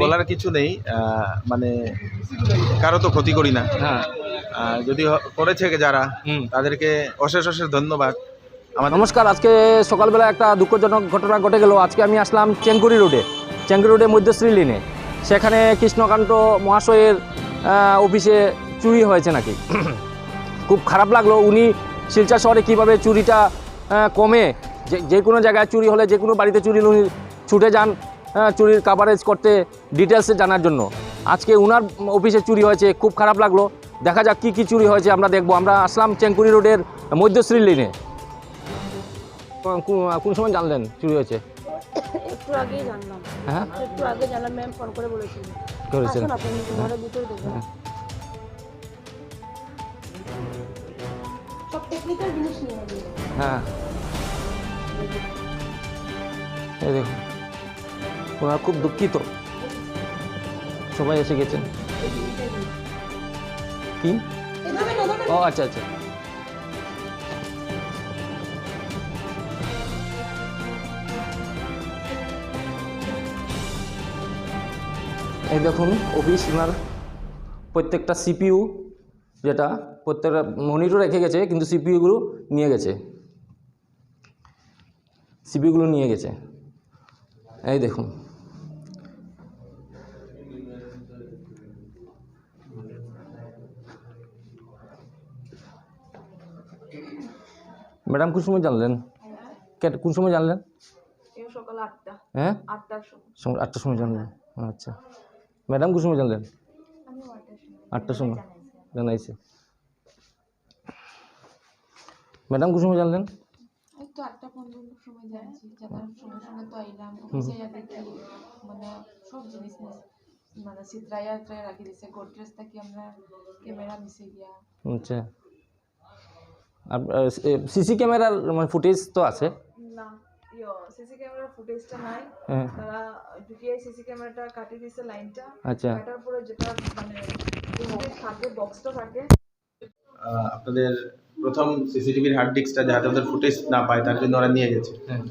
বলার কিছু নেই। মানে কারও তো ক্ষতি করি না। হ্যাঁ। যদি করেছে যারা হুম। তাদেরকে অশেষ অশেষ ধন্যবাদ। আমাদের নমস্কার আজকে সকালবেলা একটা দুঃখজনক ঘটনা ঘটে গেল। আজকে আমি আসলাম চেঙ্গুরি রোডে চেঙ্গুরি রোডে মধ্যশ্রী লিনে। সেখানে কৃষ্ণকান্ত মহাশয়ের অফিসে চুরি হয়েছে নাকি? খুব খারাপ লাগল। উনি শিলচর শহরে কীভাবে চুরিটা কমে? যে যে কোনো জায়গায় চুরি হলে যে কোনো বাড়িতে চুরি উনি ছুটে যান। চুরির কাভারেজ করতে ডিটেলসে জানার জন্য। আজকে উনার অফিসে চুরি হয়েছে খুব খারাপ লাগল। দেখা যাক কী কী চুরি হয়েছে আমরা দেখব। আমরা আসলাম চেঙ্কুরি রোডের মধ্যশ্রী লিনে কোন সময় জানলেন চুরি হয়েছে? একটু আগেই জানলাম। হ্যাঁ? একটু আগে জানলাম ম্যাম ফোন করে বলেছিল। করেছেন ঘরের ভিতরে দেখবেন সব টেকনিক্যাল জিনিস নিয়ে হ্যাঁ। এই দেখুন। ওনারা খুব দুঃখিত। সবাই এসে গেছেন। কি? ও আচ্ছা আচ্ছা। এই দেখুন, অফিস ওনার প্রত্যেকটা সিপিইউ যেটা প্রত্যেকটা মনিটর রেখে গেছে, কিন্তু সিপিইউগুলো নিয়ে গেছে। সিপিইউগুলো নিয়ে গেছে। এই দেখুন। ম্যাডাম কোন সময় জানলেন? কে- কোন সময় জানলেন? এই সকাল আটটা। হ্যাঁ? আটটার সময়। সময় আটটার সময় জানলেন। আচ্ছা। ম্যাডাম কোন সময় জানলেন? আমি আটটার সময় জানাইছে। ম্যাডাম কোন সময় জানলেন? এই তো আটটা পনেরো সময় সঙ্গে সঙ্গে তো আইলাম। অফিসে দেখি মানে সব জিনিস মানে ত্রায়া রাখি দিছে। গোদরেজ থাকি আমরা ক্যামেরা মিশে গিয়া। আচ্ছা। সিসি ক্যামেরার মানে ফুটেজ তো আছে। না সিসি ক্যামেরার ফুটেজটা নাই। হ্যাঁ। তারা ঢুকিয়ে সিসি ক্যামেরাটা কাটিয়ে দিছে লাইনটা। আচ্ছা। কাটার পরে যেটা মানে থাকে বক্সটা থাকে। আপনাদের প্রথম সিসিটিভির হার্ড ডিস্কটা যাতে ওদের ফুটেজ না পায় তার জন্য ওরা নিয়ে গেছে। হ্যাঁ।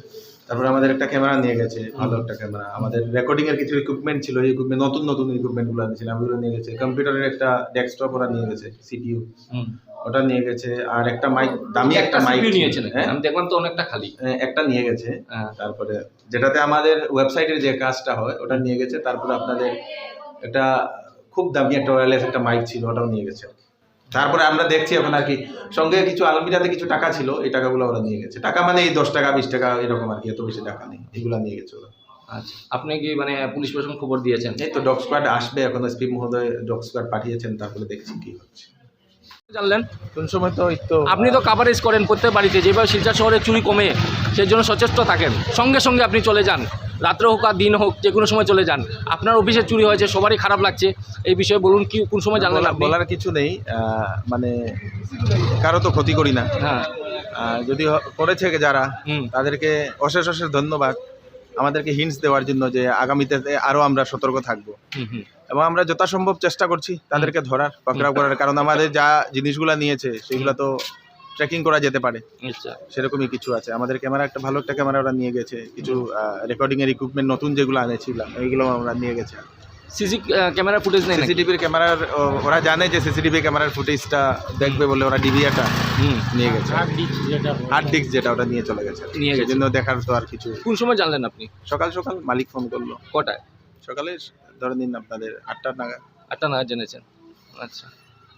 তারপরে আমাদের একটা ক্যামেরা নিয়ে গেছে ভালো একটা ক্যামেরা আমাদের রেকর্ডিং এর কিছু ইকুইপমেন্ট ছিল এই ইকুইপমেন্ট নতুন নতুন ইকুইপমেন্টগুলো আনছিলাম ওগুলো নিয়ে গেছে। কম্পিউটারের একটা ডেস্কটপ ওরা নিয়ে গেছে সিপিইউ ওটা নিয়ে গেছে আর একটা মাইক দামি একটা মাইক নিয়েছে হ্যাঁ? আমি দেখলাম তো অনেকটা খালি। হ্যাঁ, একটা নিয়ে গেছে। হ্যাঁ। তারপরে যেটাতে আমাদের ওয়েবসাইটের যে কাজটা হয় ওটা নিয়ে গেছে। তারপরে আপনাদের একটা খুব দামি একটা ওয়্যারলেস একটা মাইক ছিল ওটাও নিয়ে গেছে তারপরে আমরা দেখছি এখন আর কি সঙ্গে কিছু আলমিরাতে কিছু টাকা ছিল এই টাকাগুলো ওরা নিয়ে গেছে। টাকা মানে এই দশ টাকা বিশ টাকা এরকম আর কি এত বেশি টাকা নেই এগুলো নিয়ে গেছে ওরা। আচ্ছা আপনি কি মানে পুলিশ প্রশাসন খবর দিয়েছেন? এই তো ডগ স্কোয়াড আসবে এখন এসপি মহোদয় ডগ স্কোয়াড পাঠিয়েছেন তারপরে দেখছি কি হচ্ছে। জানলেন? কোন সময় তো তো আপনি তো কাভারেজ করেন প্রত্যেক বাড়িতে যেভাবে শিলচর শহরে চুরি কমে সেই জন্য সচেষ্ট থাকেন। সঙ্গে সঙ্গে আপনি চলে যান। রাত্রে হোক আর দিন হোক যে কোনো সময় চলে যান। আপনার অফিসে চুরি হয়েছে সবারই খারাপ লাগছে। এই বিষয়ে বলুন কি কোন সময় জানলেন বলার কিছু নেই মানে কারও তো ক্ষতি করি না। হ্যাঁ। যদি করেছে যারা তাদেরকে অশেষ অশেষ ধন্যবাদ। আমাদেরকে হিন্টস দেওয়ার জন্য যে আগামীতে আরও আমরা সতর্ক থাকব। এবং আমরা যথাসম্ভব চেষ্টা করছি তাদেরকে ধরার পাকড়াও করার। কারণ আমাদের যা জিনিসগুলো নিয়েছে সেগুলো তো ট্রেকিং করা যেতে পারে। আচ্ছা সেরকমই কিছু আছে। আমাদের ক্যামেরা একটা ভালো একটা ক্যামেরা ওরা নিয়ে গেছে। কিছু রেকর্ডিং এর ইকুইপমেন্ট নতুন যেগুলো আনেছিলাম এইগুলো আমরা নিয়ে গেছে। সিসি ক্যামেরা ফুটেজ নেই সিসিটিভির ক্যামেরার ওরা জানে যে সিসিটিভি ক্যামেরার ফুটেজটা দেখবে বলে ওরা ডিভিআরটা হুম। নিয়ে গেছে। হার্ড ডিস্ক যেটা ওটা নিয়ে চলে গেছে। নিয়ে গেছে। জন্য দেখার তো আর কিছু কোন সময় জানলেন আপনি? সকাল সকাল মালিক ফোন করল। কটায়? সকালে ধরে নিন আপনাদের আটটা নাগাদ। আটটা না জেনেছেন। আচ্ছা।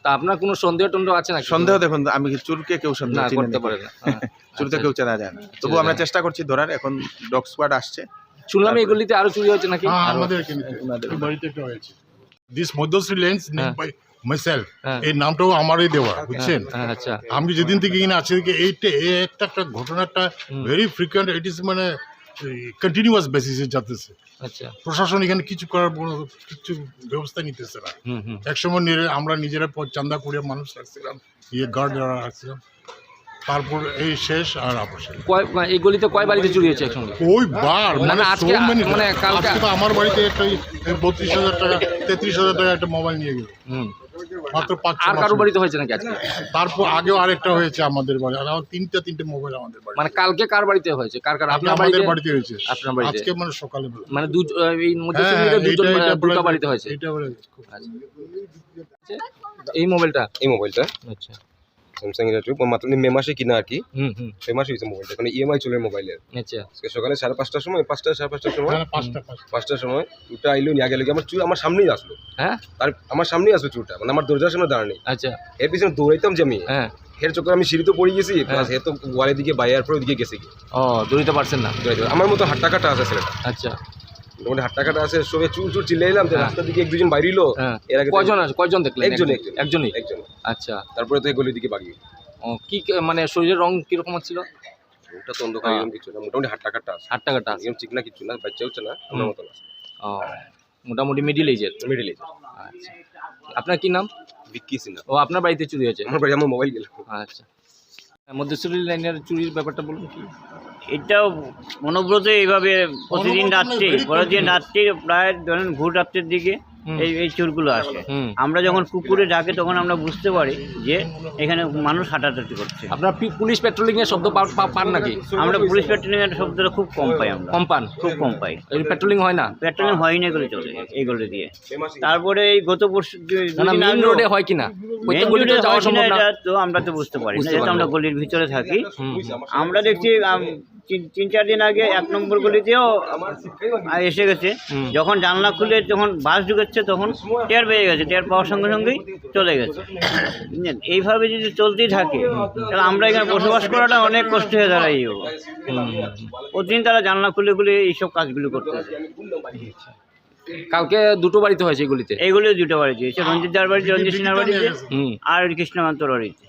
তা আপনার কোনো সন্দেহ টন্দেহ আছে না সন্দেহ দেখুন আমি কি চুরকে কেউ সন্দেহ না করতে পারে না। হ্যাঁ। চুরকে আচ্ছা। কেউ চেনা যায় না। তবু আমরা চেষ্টা করছি ধরার এখন ডগ স্কোয়াড আসছে। শুনলাম এগুলিতে আরও চুরি হয়েছে নাকি? হ্যাঁ আমাদের এখানে ওনাদের এই বাড়িতে একটা হয়েছে। দিস মধ্যশ্রী লেন্স হ্যাঁ। By myself. এই নামটাও আমারই দেওয়া বুঝছেন? হ্যাঁ আচ্ছা। আমি যেদিন থেকে এখানে আছি এইটা এই একটা একটা ঘটনাটা ভেরি ফ্রিকুয়েন্ট ইট ইস মানে কন্টিনিউয়াস বেসিসে যাতেছে আচ্ছা। প্রশাসন এখানে কিছু করার কোনো কিছু ব্যবস্থা নিতেছে না। একসময় আমরা নিজেরা চান্দা করে মানুষ রাখছিলাম ইয়ে গার্ড রাখছিলাম তারপর এই শেষ আর আপসে কয় মানে এই গলিতে কয় বাড়িতে চুরি হয়েছে একসঙ্গে? ওই বার মানে আজকে- মানে কালকে- তো আমার বাড়িতে একটা বত্রিশ হাজার টাকা তেত্রিশ হাজার টাকা একটা মোবাইল নিয়ে গেল। মাত্র পাঁচ আর কারও বাড়িতে হয়েছে নাকি আজকে? তারপর আগেও আরেকটা হয়েছে আমাদের বাড়ি। আর আমার তিনটা তিনটে মোবাইল আমাদের বাড়ি মানে কালকে কার বাড়িতে হয়েছে? কার কার? আপনার বাড়িতে? বাড়িতে হয়েছে। আপনার বাড়িতে? আজকে মানে সকালে মানে দু এই মধ্যে হ্যাঁ, দুজন দুটো বাড়িতে হয়েছে। এইটা বলে এই মোবাইলটা এই মোবাইলটা আচ্ছা। স্যামসাং এর মাত্র মে মাসে কিনা আর কি। হুম হুম। মে মাসে হয়েছে মোবাইলটা কারণ ইএমআই চলে মোবাইলের। আচ্ছা। আজকে সকালে সাড়ে পাঁচটার সময় পাঁচটা সাড়ে পাঁচটার সময় হ্যাঁ, পাঁচটার সময় চুরটা আইলো নিয়ে গেল আমার চুর আমার সামনেই আসলো। হ্যাঁ? তার আমার সামনেই আসলো চুরটা মানে আমার দরজার সামনে দাঁড়ানি। আচ্ছা। এর পিছনে দৌড়াইতাম যে আমি। হ্যাঁ। এর চক্করে আমি সিঁড়িতে পড়ে গেছি প্লাস হে তো ওয়ালের দিকে বাইরের পরে ওদিকে গেছে গিয়ে। ও দৌড়িতে পারছেন না? আমার মতো হাট্টা কাটা আছে ছেলেটা। আচ্ছা। মোটামুটি হাট্টা কাটা আছে সবে চুর চুর চিল্লে এলাম হ্যাঁ। রাস্তার দিকে এক দুজন হ্যাঁ। এর আগে কয়জন আছে? দেখলেন? একজন একজন- একজন একজনই? একজন আচ্ছা। তারপরে তো গলির দিকে বাগিয়ে ও কি মানে শরীরের রং কীরকম ছিল ওটা তো অন্ধকার এরকম কিছু না। মোটামুটি আছে। আট টাকাটা এরকম চিকনা কিছু না বাচ্চা হচ্ছে না আমার মতন আছে। ও মোটামুটি মিডিল এজের মিডিল আচ্ছা। আপনার কি নাম? সিনহা। ও আপনার বাড়িতে চুরি হয়েছে? আমার বাড়ি আমার মোবাইল গেল। আচ্ছা। মধ্যস্থলী লাইনের চুরির ব্যাপারটা বলুন কি? এটাও মনোব্রত এইভাবে প্রতিদিন রাত্রি রাত্রে রাত্রি প্রায় ধরেন ভোর রাত্রের দিকে। এই এই চোরগুলো আসে। আমরা যখন কুকুরে ডাকে তখন আমরা বুঝতে পারি যে এখানে মানুষ হাঁটাহাঁটি করছে। আপনার পুলিশ পেট্রোলিং এর শব্দ পান নাকি? আমরা পুলিশ পেট্রোলিং এর শব্দটা খুব কম পাই আমরা। কম পান? খুব কম পাই। এই পেট্রোলিং হয় না? পেট্রোলিং হয় না এগুলো চলে এইগুলো দিয়ে। তারপরে এই গত পরশু দুই- না না দুদিন মেইন রোডে হয় কিনা? এটা তো আমরা তো বুঝতে পারি না। যেহেতু আমরা গলির ভিতরে থাকি আমরা দেখছি তিন- চার দিন আগে এক নম্বর গলিতেও এসে গেছে। যখন জানলা খুলে যখন বাস ঢুকেছে তখন টের পেয়ে গেছে টের পাওয়ার সঙ্গে সঙ্গেই চলে গেছে। বুঝলেন? এইভাবে যদি চলতেই থাকে তাহলে আমরা এখানে বসবাস করাটা অনেক কষ্ট হয়ে দাঁড়াই প্রতিদিন তারা জানলা খুলে খুলে এইসব কাজগুলো করতে হবে কালকে দুটো বাড়িতে হয়েছে এগুলিতে? এগুলিও দুটো বাড়িতে হয়েছে। রঞ্জিত দার বাড়িতে রঞ্জিত সিনহার বাড়িতে হুম। আর কৃষ্ণকান্তর বাড়িতে।